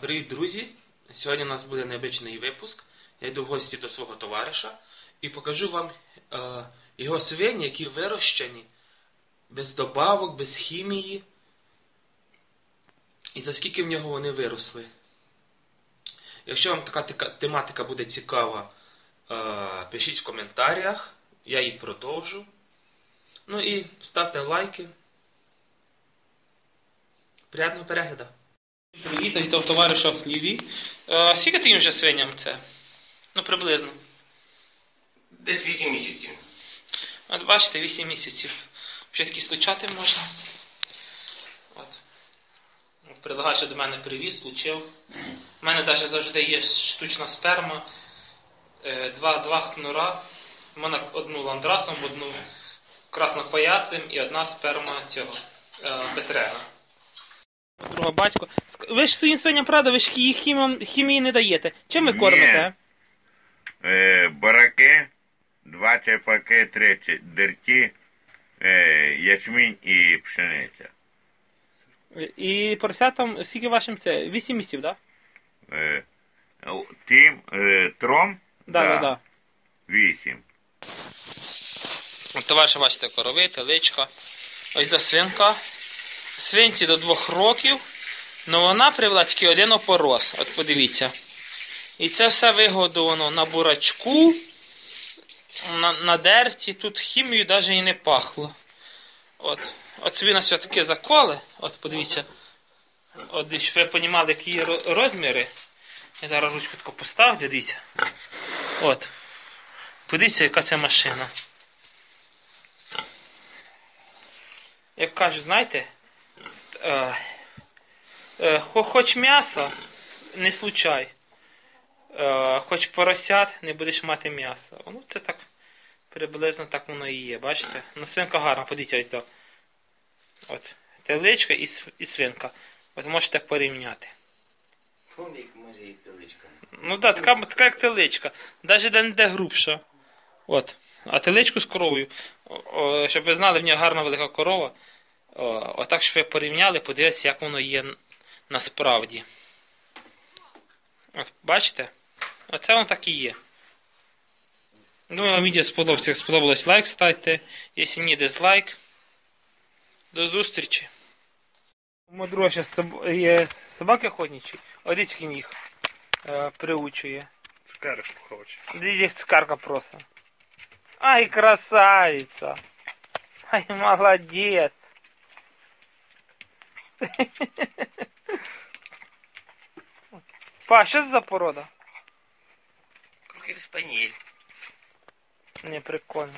Привіт, друзі! Сьогодні у нас буде необичний випуск. Я йду в гості до свого товариша і покажу вам е, його свині, які вирощені без добавок, без хімії. І за скільки в нього вони виросли. Якщо вам така тематика буде цікава, е, пишіть в коментарях, я її продовжу. Ну і ставте лайки. Приятного перегляду! Привіт, до товариша в хліві. Е, скільки ти їм вже свиням це? Ну, приблизно. Десь 8 місяців. От бачите, 8 місяців. Вже такі стучати можна. От. От до мене привіз, учив. У мене навіть завжди є штучна сперма. Е, Два, два хнура. У мене одну ландрасом, одну краснопоясим і одна сперма цього е, Петрена. Друга батько. Ви ж своїм свиням правда, ви ж їх хімом- хімії не даєте. Чим ви Ні. кормите? Е, бараки, два черпаки, три дерті, е, ячмінь і пшениця. І поросятам, скільки вашим це? 8 місяців, так? Е, ну, тим е, тром Да, да, да. вісім. От товариші, бачите, корови, теличка. Ось до свинка. Свинці до двох років. Ну вона привела тільки один опорос. От подивіться. І це все вигодовано на бурачку, на, на дерті. Тут хімією навіть і не пахло. От. От собі на все-таки заколи. От подивіться. От щоб ви розуміли, які розміри. Я зараз ручку таку поставлю, дивіться. От. Подивіться, яка це машина. Як кажуть, знаєте, е, е, хоч м'ясо, не случай. Е, хоч поросят, не будеш мати м'яса. Ну, це так приблизно так воно і є, бачите? Ну, свинка гарна, подивіться ось до. От. Теличка і, і свинка. От можете порівняти. Фондик може і теличка. Ну так, така, така як теличка. Навіть де не де грубша. От. А теличку з коровою. О, о, щоб ви знали, в нього гарна велика корова. О, отак, щоб ви порівняли, подивилися, як воно є насправді. От, бачите? Оце воно так і є. Думаю, вам відео сподобалось. Як сподобалось, лайк ставте. Якщо ні, дизлайк. До зустрічі. У ще є собаки охотничі. Одички їх е, приучує. Цукерочку хоче. Дідік цукарка просто. Ай, красавица. Ай, молодец. Па, що це за порода? Крокер спаніель. Не, прикольно.